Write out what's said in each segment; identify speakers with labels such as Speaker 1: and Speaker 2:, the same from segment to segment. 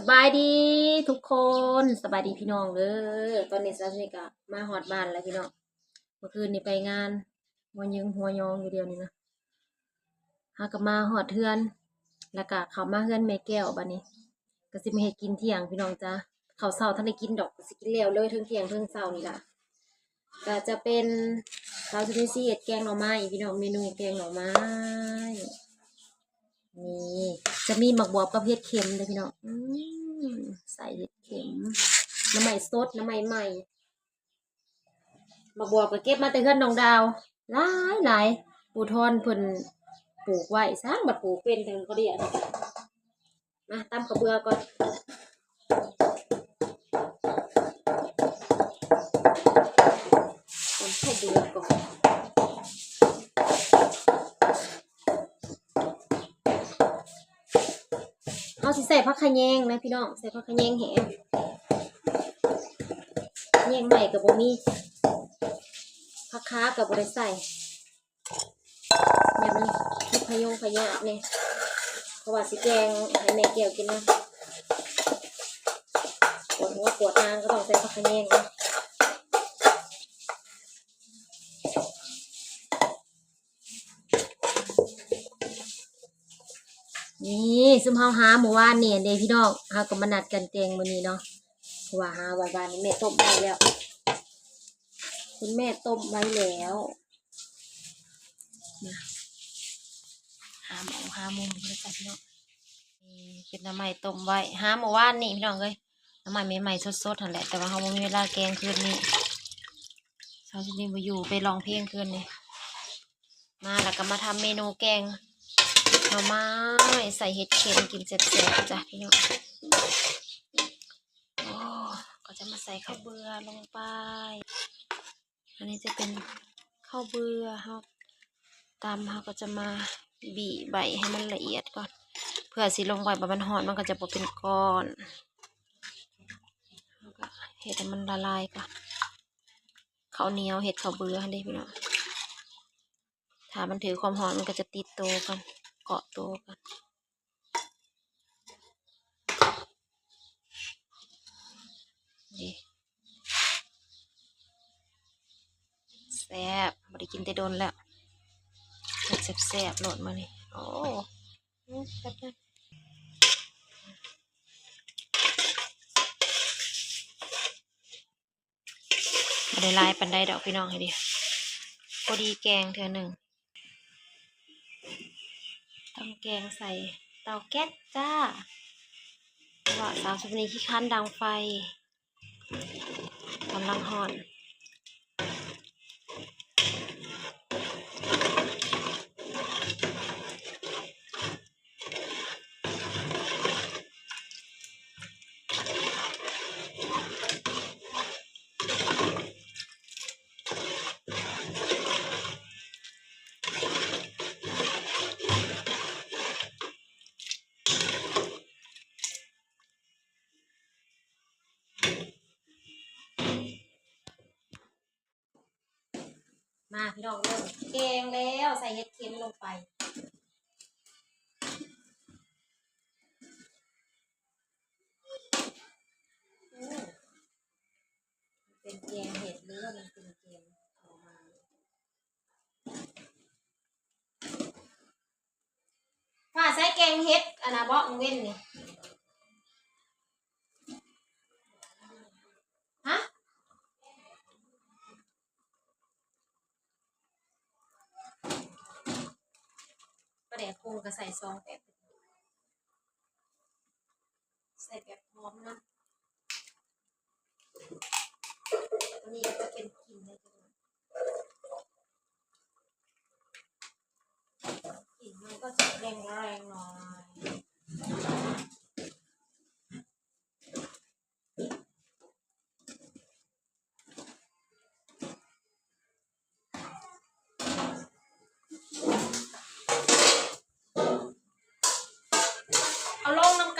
Speaker 1: สบายดีทุกคนสบายดีพี่น้องเด้อตอนนี้ซาชิกะมาฮอดบ้านแล้วพี่น้องเมื่อคืนนี้ไปงานหัวยิงหัวยองอยู่เดียวนี่นะหากับมาฮอดเทือน แล้วก็เขามาเฮือนแม่แก้วบัดนี้ก็สิมาเฮ็ดกินเที่ยงพี่น้องจ้าข้าวเช้าท่านได้กินดอกก็สิกินแล้วเลยทั้งเที่ยงทั้งเช้านี่ล่ะก็จะเป็นข้าวชนิดซีเฮ็ดแกงหน่อไม้พี่น้องเมนูแกงหน่อไม้นี่จะมีหมักบวบกับเห็ดเข็มเลยพี่น้องอื ใส่เห็ดเข็มน้ำใหม่สดน้ำใหม่ใหม่หมักบวกก็เก็บมาแต่เพื่อนน้องดาวหลายหลายปูทอนเพิ่นปลูกไว้สร้างบัดปลูกเป็นถึงก็เดียดมาตำกระเบือก่อน ผักขะแยงนะพี่น้องใส่ผักขะแยงแหมแยงใหม่กับบมีผักค้ากับบริใส่แบบนี้ผักพยงพยาเนี่ยเพราะว่าสีแกงให้แม่แก้วกินนะปวดหัวปวดนางก็ต้องใส่ผักขะแยงนะ ซุมเฮาหาหมู่ว่านเนี่ยเด้พี่น้องเฮาก็มานัดกันแกงมื้อนี้เนาะเพราะว่าหาไว้บ้านนี้แม่ต้มไว้แล้ว คุณแม่ต้มไว้แล้วนะหาหมองหามุมเลยจ้ะพี่น้องเป็นน้ำใหม่ต้มไว้หาหมู่ว่านนี่พี่น้องเอ้ยน้ำใหม่ใหม่สดๆนั่นแหละแต่ว่าเฮาบ่มีเวลาแกงคืนนี้เช้าที่นี่บ่อยู่ไปร้องเพลงคืนนี้มาแล้วก็มาทำเมนูแกง หน่อไม้ใส่เห็ดเค็มกินแซ่บๆจ้ะพี่น้องก็จะมาใส่ข้าวเบื่อลงไป อันนี้จะเป็นข้าวเบื่อเฮาตามเฮาก็จะมาบีใบให้มันละเอียดก่อน เพื่อสิลงไปบะมันหอนมันก็จะบ่เป็นก้อนเห็ดมันละลายก่อนข้าวเหนียวเห็ดข้าวเบื่อให้ได้พี่น้องถ้ามันถือความหอนมันก็จะติดโตวกัน เกาะตัวกันดีแซ่บบได้กินแต่โดนแล้วแซ่บแซ่บโหลดมานี่โอ้แป๊บนึงไม่ได้ลายปันไดดอกพี่น้องให้ดิพอดีแกงเธอหนึ่ง ต้องแกงใส่เตาแก๊สจ้าว่าสาวสุนีขี้คันดังไฟกำลังห่อน มาพี่น้องเริ่มแกงแล้วใส่เห็ดเค็มลงไปเป็นแกงเห็ดหรือว่ามันเป็นแกงออกมาฝ้าใช้แกงเห็ดอันนะบอกเว้นนี่ฮะ ปลาแดกปรุงก็ใส่ ซองแบบใส่แบบหอมนะตัวนี้ก็จะเป็นกลิ่นเลยจ้ะกลิ่นมันก็จะแรงแรงหน่อย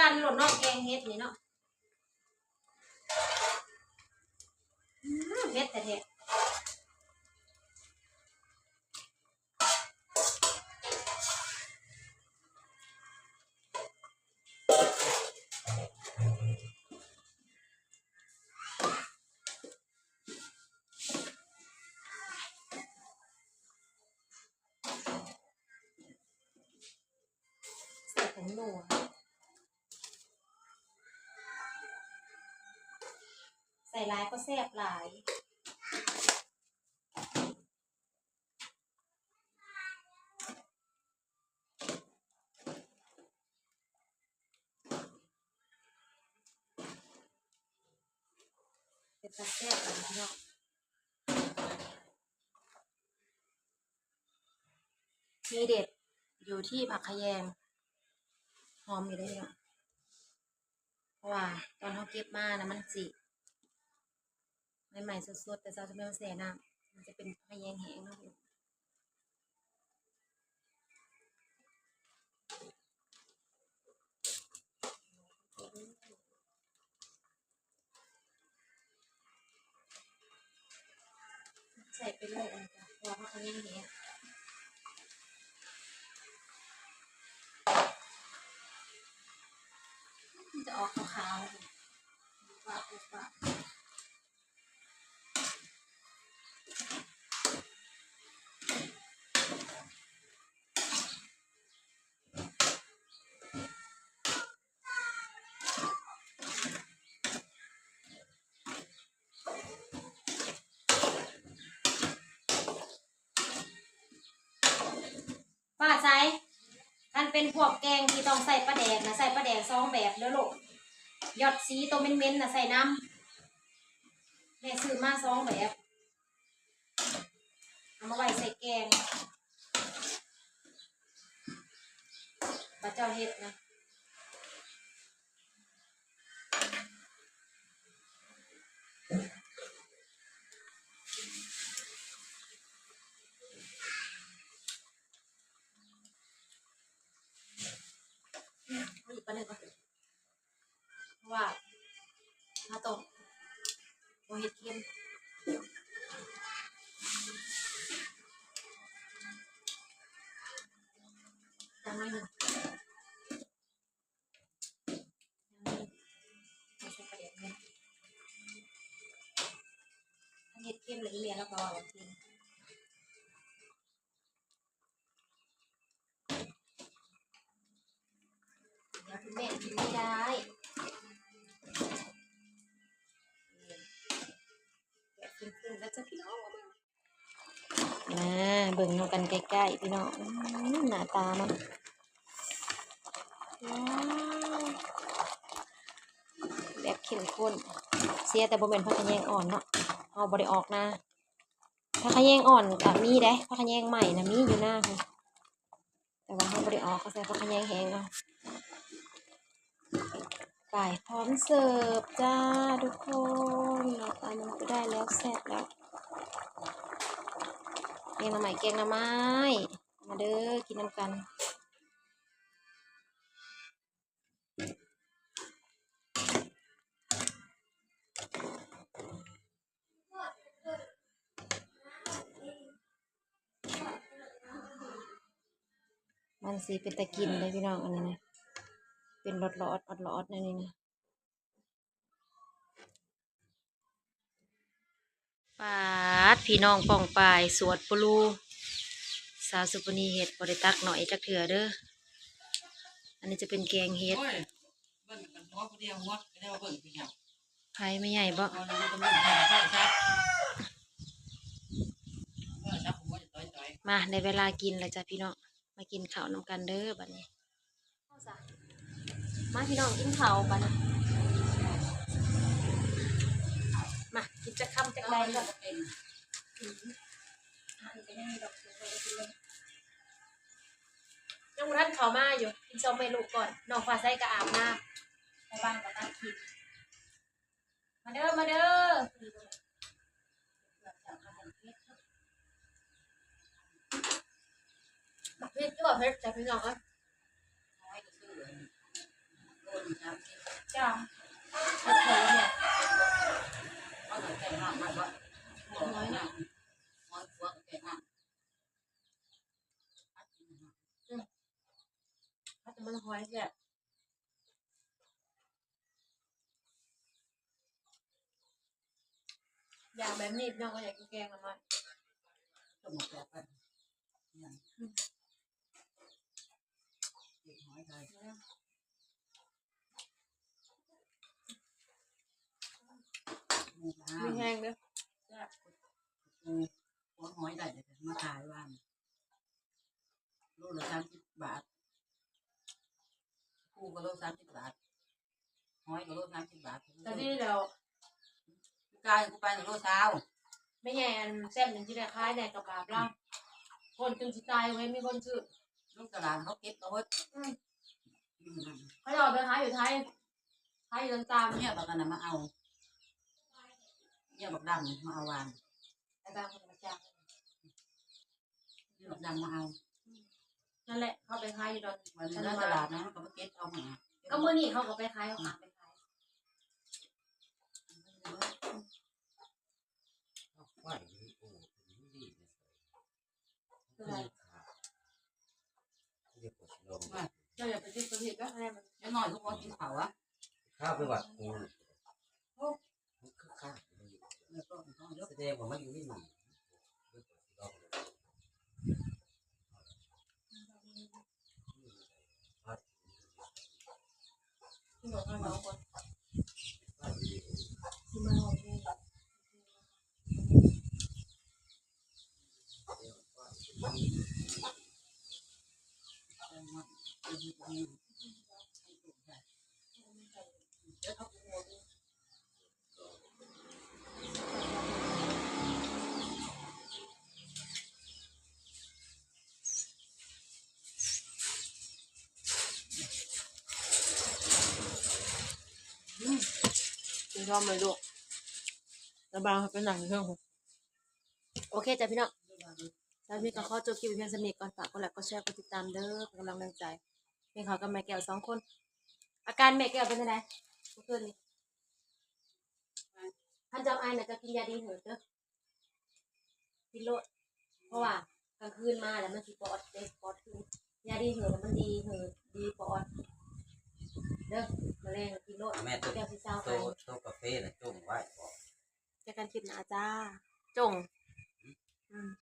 Speaker 1: ลั่นหล่นเนาะแกงเฮ็ดนี่เนาะอื้อเฮ็ดแต่แท้很怒啊！ ส่หลายก็แซ่บหลายเป็นตาแซ่บกันพี่น้องมีเด็ดอยู่ที่ผักขยงหอมอยู่ได้เลยเพราะว่าตอนเขาเก็บมานะมันสิ ใหม่ๆสดๆแต่เจ้าจะไม่มาแส่น้ำมันจะเป็นผักขะแยงแห้งเนาะพี่ใส่ไปเลยอันจ้ะเพราะว่าแยงแห้งาใจมันเป็นพวกแกงที่ต้องใส่ปลาแดกนะใส่ปลาแดกซองแบบเด้อลูกยอดสีตัวเม้นๆนะใส่น้ำแม่ซื้อมาซองแบบเอามาไว้ใส่แกงปลาเจ้าเห็ดนะ ถ้าเฮ็ดเค็มหรือเมียแล้วก็เอาจริงเดี๋ยวคุณแม่กินไม่ได้มาเบิ่งนำกันใกล้ๆพี่น้องหน้าตามันาวแบบเข้มข้นเสียแต่บ่เป็นผักแยงอ่อนเนาะ เอาบ่ได้ออกนะผักขยงอ่อนก็มีได้ผักขยงใหม่นะมีอยู่หน้าค่ะแต่ว่าเขาบ่ได้ออกเขาใส่ผักขยงแห้งเอาไก่พร้อมเสิร์ฟจ้าทุกคนหน้าตามันก็ได้แล้วแซ่บแล้วแกงหน่อไม้แกงน่อไม้มาเด้อกินน้ำกัน มันสีเป็นตะกินเลยพี่น้องอันนี้นะ เป็นรสรอดอดรอดนั่นนี่นะปาดพี่น้องป้องปายสวดปลูสาวสุปนีเห็ดบริตักหน่อยจักเถื่อเด้อ อันนี้จะเป็นแกงเห็ด
Speaker 2: โอ้ยเบิ่งกันหัวผู้เดียวหัวก็ได้ว่าเบิ่งเป็นหยัง
Speaker 1: ไผ่ไม่ใหญ่บ่
Speaker 2: เอาแล้วมันก็เบิ่งแค่แค่ชัดเออชักหัวจะต่อยต่อย
Speaker 1: มาในเวลากินแล้วจ้ะพี่น้องมา กินข้าวน้ำกันเด้อบัดนี้มาพี่น้องกินข้าวบัดนี้มากินจะคำจะ
Speaker 2: เอา
Speaker 1: ได
Speaker 2: ไป
Speaker 1: ก่อน
Speaker 2: เป็น
Speaker 1: ยังบ่ทันเข้ามาอยู่กินซอมเมลูกก่อนน้องฟ้าใสก็อาบน้ำในบ้านก็ตั้งคิดมาเด้อมาเด้อบัก เพชรก็บอกเพชรจ้ะพี่น้องเอ้ย
Speaker 2: น้อยก็ซื้อเลยโดนสามสิบ
Speaker 1: จ้าเพชรเคยเนี่ย
Speaker 2: เอาแต่แต่งหน้ามาบ่น้อยนะน้อยหัวก็แต่งหน้าอัดกินนะ
Speaker 1: เขาจะมันหอยเนี่ยอยากแบบนี้พี่น้องก็อยากกินแกงหน่อไม้
Speaker 2: ก็หมดแล้วกันเนี่ยเก็บหอยใช่
Speaker 1: มีแห้งเด้อ
Speaker 2: กูหัวหอยได้เดี๋ยวมาขายว่านโลละสามสิบบาทกูก็โลสามสิบบาทหอยก็โลสามสิบบาท
Speaker 1: ตอนนี้เรา
Speaker 2: กายกูไปโลเช้า
Speaker 1: ไม่แย่นแซ่บหนึ่งที่ได้คล้ายแน่กับบาปเราคนจนสิตายไว้มีคนซื้อ
Speaker 2: ลูกตลาดเขาเก็บเอาไว้
Speaker 1: เขาจะเอาไปขายอยู่ไทยขายอยู่ตาม
Speaker 2: เนี่ยบักกันนะมาเอา เนี่ยบักดำมาเอาวาน
Speaker 1: ๆแต่ตามคนมาจ้าง
Speaker 2: เนี่ยบักดำมาเอา
Speaker 1: นั่นแหละ เขาไปขายอยู่ตอน
Speaker 2: วันนี้ตลาดนะเขาไปเก็บเอามา
Speaker 1: ก็มื้อนี้เขาก็ไปขายเขาขายไปขาย
Speaker 3: ไฟนี่โอ้ดีดีนะ
Speaker 1: คื
Speaker 3: ยว
Speaker 1: หน่
Speaker 2: อยทุกคนกินเผาอะ
Speaker 3: ข้าวไปวัดกูมันคือข้าว
Speaker 2: แล้วก็ต้องยก
Speaker 3: แสดงว่ามันอยู่ที่นี่เรียกว่าลม
Speaker 1: ที่บอกให้น้องคน
Speaker 3: ไฟนี่
Speaker 1: ที่มาหอมแก้ม
Speaker 4: คุณ ชอบไหมลูกแล้วบางเป็นหนังเครื่องผม
Speaker 1: โอเคจ้ะพี่น้องแล้วพี่ก็ขอจบคลิปเพียงสนิทก่อนฝากกดไลค์กดแชร์กดติดตามเด้อเป็นกำลังใจเพียงเขากับแม่แก้วสองคน อาการแม่แก้วเป็นยังไงเมื่อคืนนี้ท่านจ้าไอ้น่ะจะกินยาดีเถิดเด้อกินโลดเพราะว่ากลางคืนมาแล้วมันสิปอดเด็ปอดคืนยาดีเถิดแล้วมันดีเถิดดีปอด เด้อมาแรงกินโลด
Speaker 3: แม่ตัว
Speaker 1: แก้วสีเศร้า
Speaker 3: โต
Speaker 1: ไป
Speaker 3: โตกาแฟน่ะจุ่มไว้บอก
Speaker 1: เจอกันคลิปหน้าจ้าจงอืม